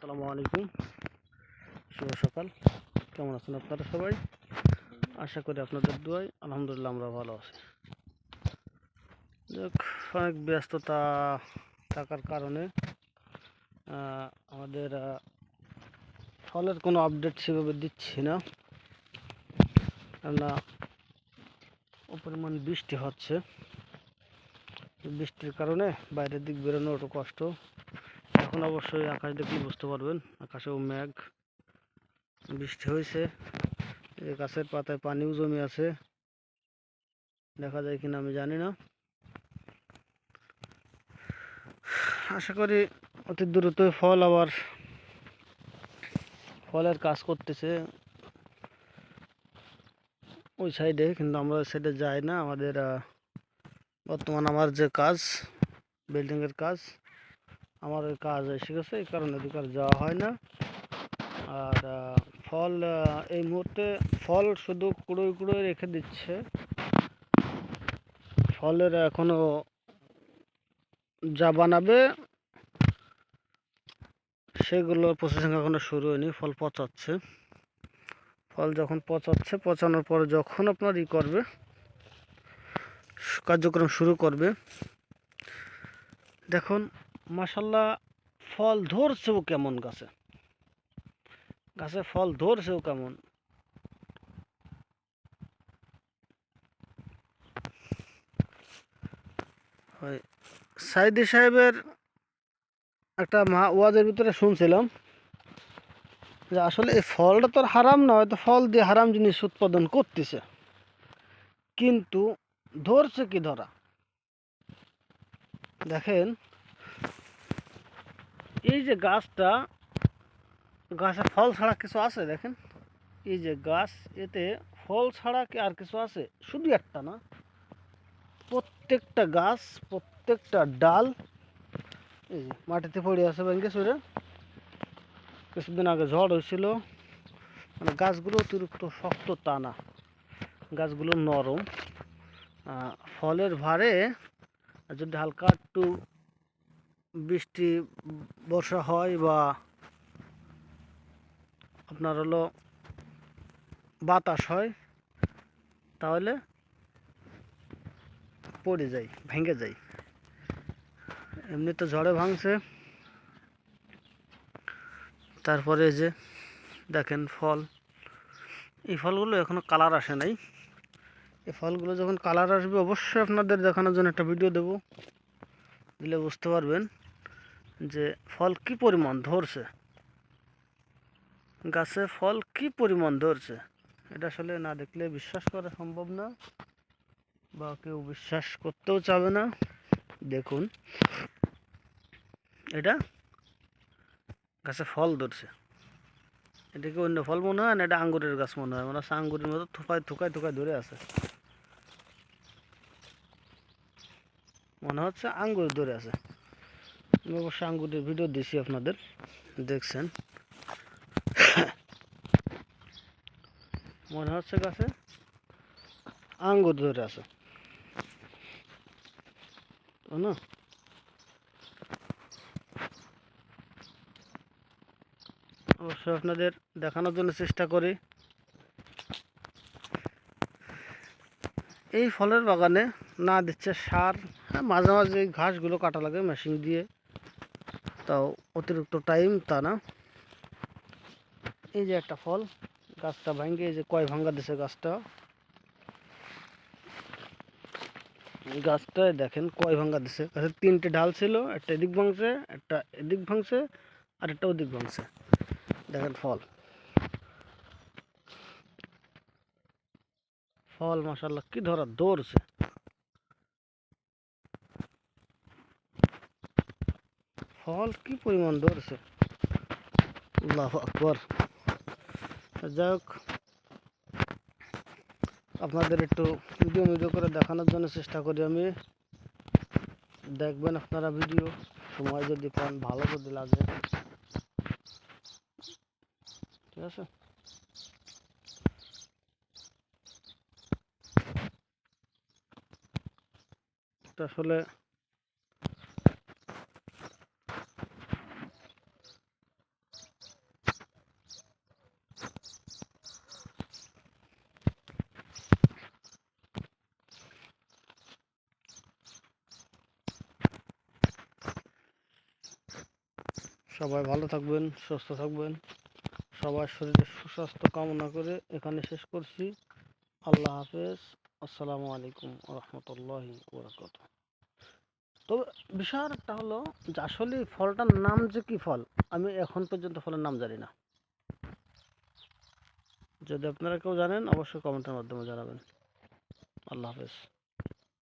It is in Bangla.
আসসালামু আলাইকুম। শুভ সকাল। কেমন আছেন আপনারা সবাই? আশা করি আপনাদের দোয়াই আলহামদুলিল্লাহ আমরা ভালো আছি। অনেক ব্যস্ততা থাকার কারণে আমাদের ফলের কোনো আপডেট সেভাবে দিচ্ছি না। কেননা পরিমাণ বৃষ্টি হচ্ছে। বৃষ্টির কারণে বাইরের দিক বেরোনো একটু কষ্ট এখন অবশ্যই আকাশ দেখলে বুঝতে পারবেন। আকাশেও মেঘ, বৃষ্টি হয়েছে এই গাছের পাতায় পানিও জমে আছে। দেখা যায় কিনা আমি জানি না। আশা করি অতি দ্রুতই ফল আবার ফলের কাজ করতেছে। ওই সাইডে, কিন্তু আমরা ওই সাইডে যাই না। আমাদের বর্তমান আমার যে কাজ বিল্ডিংয়ের কাজ আমার ওই কাজ এসে গেছে, এই কারণে আর যাওয়া হয় না। আর ফল এই মুহূর্তে ফল শুধু কুড়োয় কুড়োয় রেখে দিচ্ছে। ফলের এখনও যা বানাবে, সেগুলো প্রসেসিং এখনও শুরু হয়নি, ফল পচাচ্ছে। ফল যখন পচাচ্ছে, পচানোর পরে যখন আপনার ই করবে, কার্যক্রম শুরু করবে, দেখুন মাসাল্লাহ ফল ধরছেও কেমন গাছে? গাছে ফল ধরছেও কেমন? সাইদি সাহেবের একটা মা ওয়াজের ভিতরে শুনছিলাম যে আসলে এই ফলটা তো হারাম না হয়তো ফল দিয়ে হারাম জিনিস উৎপাদন করতেছে। কিন্তু ধরছে কি ধরা? দেখেন এই যে গাছটা, গাছে ফল ছাড়া কিছু আছে দেখেন? এই যে গাছ, এতে ফল ছাড়া কি আর কিছু আছে? শুধু একটা না, প্রত্যেকটা গাছ, প্রত্যেকটা ডাল, এই যে মাটিতে পড়ে আছে ব্যাংকে সুরে কিছুদিন আগে ঝড় হয়েছিল মানে গাছগুলো অতিরিক্ত শক্ত টানা, গাছগুলো নরম। ফলের ভারে যদি হালকা একটু বৃষ্টি, বর্ষা হয় বা আপনার হলো বাতাস হয়, তাহলে পড়ে যায়, ভেঙে যায়। এমনি তো ঝড়ে ভাঙছে। তারপরে যে দেখেন ফল। এই ফলগুলো এখনও কালার আসে নাই। এই ফলগুলো যখন কালার আসবে, অবশ্যই আপনাদের দেখানোর জন্য একটা ভিডিও দেব। দিলে বুঝতে পারবেন। যে ফল কি পরিমাণ ধরছে? গাছে ফল কি পরিমাণ ধরছে? এটা আসলে না দেখলে বিশ্বাস করা সম্ভব না বা কেউ বিশ্বাস করতেও চাবে না। দেখুন, এটা গাছে ফল ধরছে। এটা কি অন্য ফল মনে হয় না এটা আঙ্গুরের গাছ মনে হয়? মনে আঙ্গুরের মতো থুকায় থুকায় থুকায় ধরে আছে। মনে হচ্ছে আঙ্গুর ধরে আছে। আমি অবশ্য আঙ্গুরের ভিডিও দিছি আপনাদের। দেখছেন? মনে হচ্ছে গাছে আঙ্গুর ধরে আছে। না? অবশ্যই আপনাদের দেখানোর জন্য চেষ্টা করি। এই ফলের বাগানে না দিচ্ছে সার। হ্যাঁ মাঝে মাঝে ঘাসগুলো কাটা লাগে মেশিন দিয়ে। তাও অতিরিক্ত টাইম তা না। এই যে একটা ফল, গাছটা ভাঙ্গে, এই যে কয় ভাঙ্গা দিছে গাছটা। এই গাছটায় দেখেন কয় ভাঙ্গা দিছে। গাছের তিনটে ডাল ছিল, একটা এদিক ভাঙছে, একটা এদিক ভাঙছে, আর একটা ওদিক ভাঙছে। দেখেন ফল। ফল মাসাল্লাহ কি ধরা দৌড়ছে। ফল, কি পরিমাণ ধরছে? আল্লাহ আকবর। যাই হোক, আপনাদের একটু ভিডিও ভিডিও করে দেখানোর জন্য চেষ্টা করি আমি। দেখবেন আপনারা ভিডিও সময় যদি পান, ভালো যদি লাগে। ঠিক আছে? আসলে সবাই ভালো থাকবেন, সুস্থ থাকবেন। সবার শরীরের সুস্বাস্থ্য কামনা করে এখানে শেষ করছি। আল্লাহ হাফেজ। আসসালামু আলাইকুম রহমতুল্লাহি বরকত তবে বিষয় একটা হলো যে আসলে ফলটার নাম যে কি ফল? আমি এখন পর্যন্ত ফলের নাম জানি না। যদি আপনারা কেউ জানেন, অবশ্যই কমেন্টের মাধ্যমে জানাবেন। আল্লাহ হাফেজ।